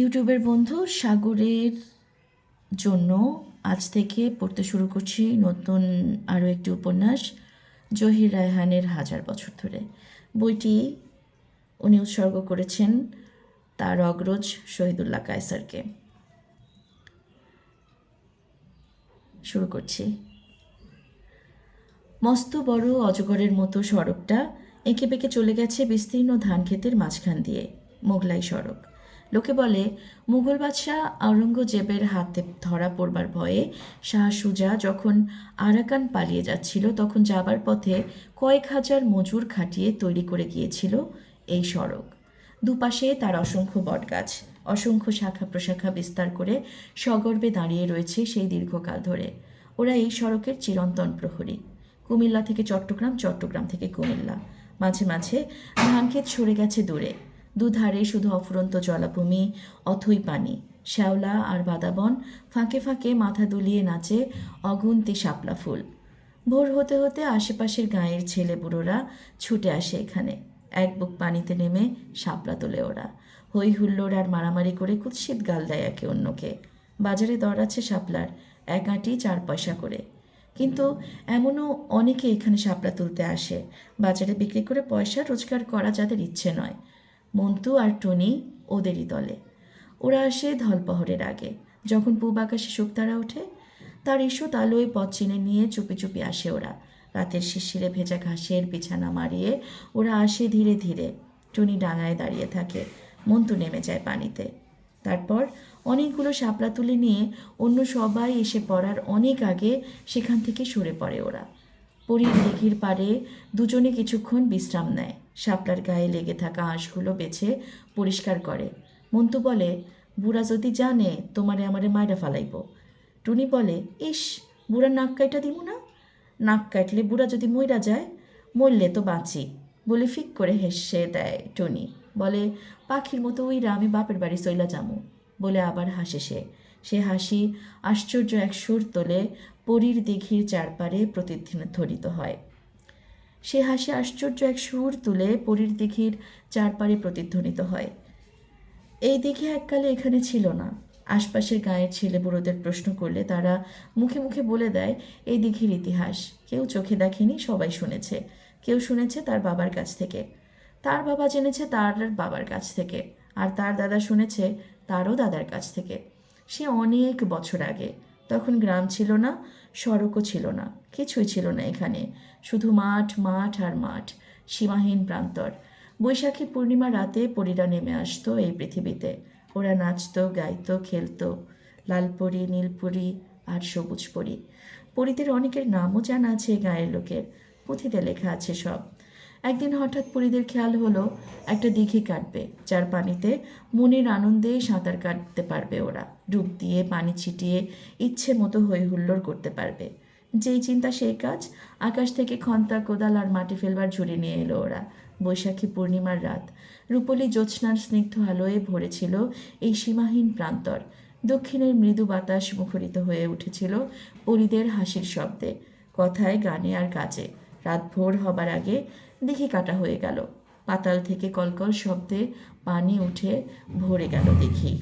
ইউটিউবের বন্ধু সাগরের জন্য আজ থেকে পড়তে শুরু করছি নতুন আরও একটি উপন্যাস, জহির রায়হানের হাজার বছর ধরে। বইটি উনি উৎসর্গ করেছেন তার অগ্রজ শহীদুল্লাহ কায়সারকে। শুরু করছি। মস্ত বড় অজগরের মতো সড়কটা এঁকে বেঁকে চলে গেছে বিস্তীর্ণ ধান ক্ষেতের মাঝখান দিয়ে, মোগলাই সড়ক। লোকে বলে, মুঘল বাদশাহ আওরঙ্গজেবের হাতে ধরা পড়বার ভয়ে শাহ সুজা যখন আরাকান পালিয়ে যাচ্ছিল, তখন যাবার পথে কয়েক হাজার মজুর খাটিয়ে তৈরি করে গিয়েছিল এই সড়ক। দুপাশে তার অসংখ্য বটগাছ, অসংখ্য শাখা প্রশাখা বিস্তার করে সগর্বে দাঁড়িয়ে রয়েছে সেই দীর্ঘকাল ধরে। ওরা এই সড়কের চিরন্তন প্রহরী। কুমিল্লা থেকে চট্টগ্রাম চট্টগ্রাম থেকে কুমিল্লা। মাঝে মাঝে ধানক্ষেত সরে গেছে দূরে। দুধারে শুধু অফুরন্ত জলাভূমি, অথই পানি। শ্যাওলা আর বাদাবন ফাঁকে ফাঁকে মাথা দুলিয়ে নাচে অগুন্তি শাপলা ফুল। ভোর হতে হতে আশেপাশের গাঁয়ের ছেলে বুড়োরা ছুটে আসে এখানে। এক বুক পানিতে নেমে শাপলা তোলে ওরা। হই হুল্লোড় আর মারামারি করে কুৎসিত গাল দেয় একে অন্যকে। বাজারে দর আছে শাপলার, এক আঁটি চার পয়সা করে। কিন্তু এমনও অনেকে এখানে শাপলা তুলতে আসে। বাজারে বিক্রি করে পয়সা রোজগার করা যাদের ইচ্ছে নয়। মন্টু আর টনি ওদেরই দলে। ওরা আসে ধলপহরের আগে। যখন পূব আকাশে শুকতারা ওঠে, তার ইস্যু তালোয় পথ চিনে নিয়ে চুপি চুপি আসে ওরা। রাতের শিশিরে ভেজা ঘাসের বিছানা মারিয়ে ওরা আসে ধীরে ধীরে। টুনি ডাঙায় দাঁড়িয়ে থাকে। মন্টু নেমে যায় পানিতে। তারপর অনেকগুলো শাপলা তুলে নিয়ে অন্য সবাই এসে পড়ার অনেক আগে সেখান থেকে সরে পড়ে ওরা। পরীর দিঘির পাড়ে দুজনে কিছুক্ষণ বিশ্রাম নেয়। শাপলার গায়ে লেগে থাকা আঁশগুলো বেছে পরিষ্কার করে। মন্তু বলে, বুড়া যদি জানে, তোমারে আমারে মায়েরা ফালাইব। টুনি বলে, ইস বুড়া নাক কাইটা দিব না? নাক কাটলে বুড়া যদি মইরা যায়, মরলে তো বাঁচি। বলে ফিক করে হেসে দেয় টুনি। বলে, পাখির মতো উইরা আমি বাপের বাড়ি চইলা যামু। বলে আবার হাসে সে। সে হাসি আশ্চর্য এক সুর তোলে, পরীর দিঘির চারপারে প্রতিধ্বনিত হয়। সে হাসি আশ্চর্য এক সুর তুলে পরীর দিঘির চারপারে প্রতিধ্বনিত হয়। এই দিঘি এককালে এখানে ছিল না। আশপাশের গায়ের ছেলে বুড়োদের প্রশ্ন করলে তারা মুখে মুখে বলে দেয়, এই দিঘির ইতিহাস। কেউ চোখে দেখেনি, সবাই শুনেছে। কেউ শুনেছে তার বাবার কাছ থেকে। তার বাবা জেনেছে তার বাবার কাছ থেকে। আর তার দাদা শুনেছে তারও দাদার কাছ থেকে। সে অনেক বছর আগে তখন গ্রাম ছিল না, সড়কও ছিল না, কিছুই ছিল না এখানে। শুধু মাঠ মাঠ আর মাঠ, সীমাহীন প্রান্তর। বৈশাখী পূর্ণিমা রাতে পরীরা নেমে আসতো এই পৃথিবীতে। ওরা নাচতো, গাইতো, খেলতো। লালপরি, নীলপরি আর সবুজ পরি। পরীদের অনেকের নামও জানা আছে গায়ের লোকের। পুঁথিতে লেখা আছে সব। একদিন হঠাৎ পরীদের খেয়াল হলো, একটা দিঘি কাটবে, যার পানিতে মনের আনন্দে সাঁতার কাটতে পারবে ওরা। ডুব দিয়ে পানি ছিটিয়ে ইচ্ছে মতো হই হুল্লোড় করতে পারবে। যেই চিন্তা সেই কাজ, আকাশ থেকে খন্তা কোদাল আর মাটি ফেলবার ঝুড়ি নিয়ে এলো ওরা। বৈশাখী পূর্ণিমার রাত। রূপলি জ্যোৎস্নার স্নিগ্ধ আলোয়ে ভরেছিল এই সীমাহীন প্রান্তর। দক্ষিণের মৃদু বাতাস মুখরিত হয়ে উঠেছিল পরিদের হাসির শব্দে, কথায়, গানে আর কাজে। রাত ভোর হবার আগে দেখি কাটা হয়ে গেল। পাতাল থেকে কলকল শব্দে পানি উঠে ভরে গেল দেখি